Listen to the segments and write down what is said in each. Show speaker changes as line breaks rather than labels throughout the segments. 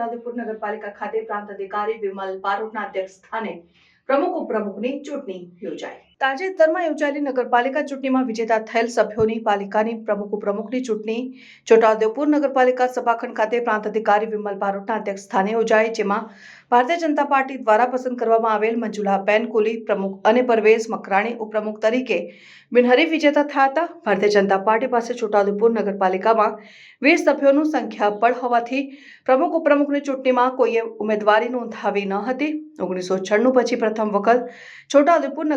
છોટાઉદેપુર નગરપાલિકા ખાતે પ્રાંત અધિકારી વિમલ બારોટના અધ્યક્ષ સ્થાને પ્રમુખ ઉપપ્રમુખની ચૂંટણી યોજાઈ. તાજેતરમાં યોજાયેલી નગરપાલિકા ચૂંટણીમાં વિજેતા થયેલ સભ્યોની પાલિકાની પ્રમુખ ઉપપ્રમુખની ચૂંટણી, છોટાઉદેપુર નગરપાલિકા સભાખંડ ખાતે પ્રાંત અધિકારી વિમલ બારોટના અધ્યક્ષ સ્થાને યોજાઈ, જેમાં ભારતીય જનતા પાર્ટી દ્વારા પસંદ કરવામાં આવેલ મંજુલાબેન કોલી પ્રમુખ અને પરવેઝ મકરાણી ઉપપ્રમુખ તરીકે બિનહરીફ વિજેતા થયા હતા. ભારતીય જનતા પાર્ટી પાસે છોટાઉદેપુર નગરપાલિકામાં વીસ સભ્યોનું સંખ્યા બળ હોવાથી પ્રમુખ ઉપપ્રમુખની ચૂંટણીમાં કોઈએ ઉમેદવારી નોંધાવી ન હતી. ઓગણીસો છન્નું પછી પ્રથમ વખત છોટાઉદેપુર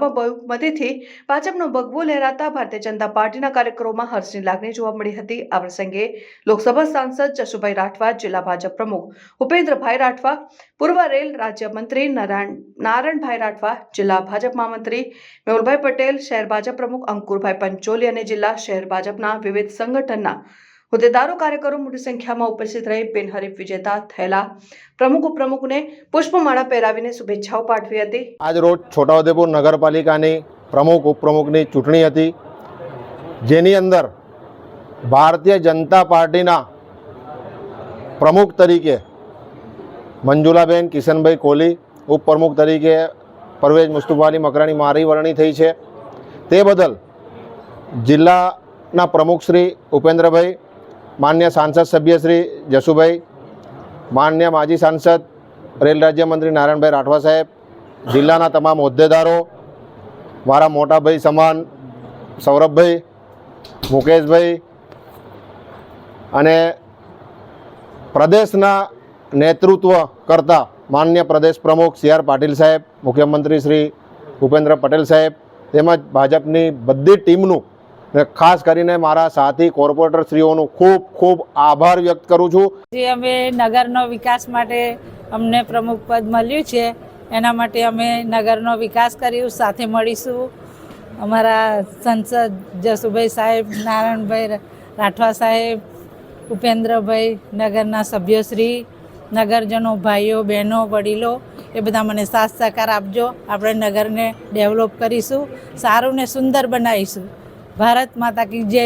નગરપાલિકામાં બહુમતીથી ભાજપનો ભગવો લહેરાતા ભારતીય જનતા પાર્ટીના કાર્યકરોમાં હર્ષની લાગણી જોવા મળી હતી. આ પ્રસંગે લોકસભા સાંસદ જશુભાઈ રાઠવા, જિલ્લા ભાજપ પ્રમુખ ઉપેન્દ્રભાઈ રાઠવા, પૂર્વ રેલ રાજ્યમંત્રી નારાયણ નારાયણભાઈ રાઠવા, જિલ્લા ભાજપ મહામંત્રી મેહુલભાઈ પટેલ, શહેર ભાજપ પ્રમુખ અંકુરભાઈ પંચોલી અને જિલ્લા શહેર ભાજપના વિવિધ સંગઠનના હોદ્દેદારો કાર્યકરો મોટી સંખ્યામાં ઉપસ્થિત રહી બિનહરીફ વિજેતા થયેલા પ્રમુખ ઉપપ્રમુખને પુષ્પમાળા પહેરાવીને શુભેચ્છાઓ પાઠવી હતી.
આજ રોજ છોટાઉદેપુર નગરપાલિકાની પ્રમુખ ઉપપ્રમુખની ચૂંટણી હતી, જેની અંદર ભારતીય જનતા પાર્ટીના પ્રમુખ તરીકે મંજુલાબેન કિશનભાઈ કોહલી, ઉપપ્રમુખ તરીકે પરવેજ મુસ્તુફાની મકરાણી મારી વરણી થઈ છે. તે બદલ જિલ્લાના પ્રમુખ શ્રી ઉપેન્દ્રભાઈ માન્ય સાંસદ સભ્ય શ્રી જસુભાઈ, માન્ય માજી સાંસદ રેલ રાજ્યમંત્રી નારાયણભાઈ રાઠવા સાહેબ, જિલ્લાના તમામ હોદ્દેદારો, મારા મોટાભાઈ સમાન સૌરભભાઈ, મુકેશભાઈ અને પ્રદેશના નેતૃત્વ કરતા માન્ય પ્રદેશ પ્રમુખ સી આર પાટીલ સાહેબ, મુખ્યમંત્રી શ્રી ભૂપેન્દ્ર પટેલ સાહેબ, તેમજ ભાજપની બધી ટીમનું ને ખાસ કરીને મારા સાથી કોર્પોરેટરશ્રીઓનું ખૂબ ખૂબ આભાર વ્યક્ત કરું છું.
જે અમે નગરનો વિકાસ માટે અમને પ્રમુખ પદ મળ્યું છે, એના માટે અમે નગરનો વિકાસ કર્યું, સાથે મળીશું. અમારા સંસદ જસુભાઈ સાહેબ, નારાયણભાઈ રાઠવા સાહેબ, ઉપેન્દ્રભાઈ નગરના સભ્યશ્રી નગરજનો ભાઈઓ, બહેનો, વડીલો, એ બધા મને સાથ સહકાર આપજો. આપણે નગરને ડેવલપ કરીશું, સારું ને સુંદર બનાવીશું. ભારત માતા કી જય.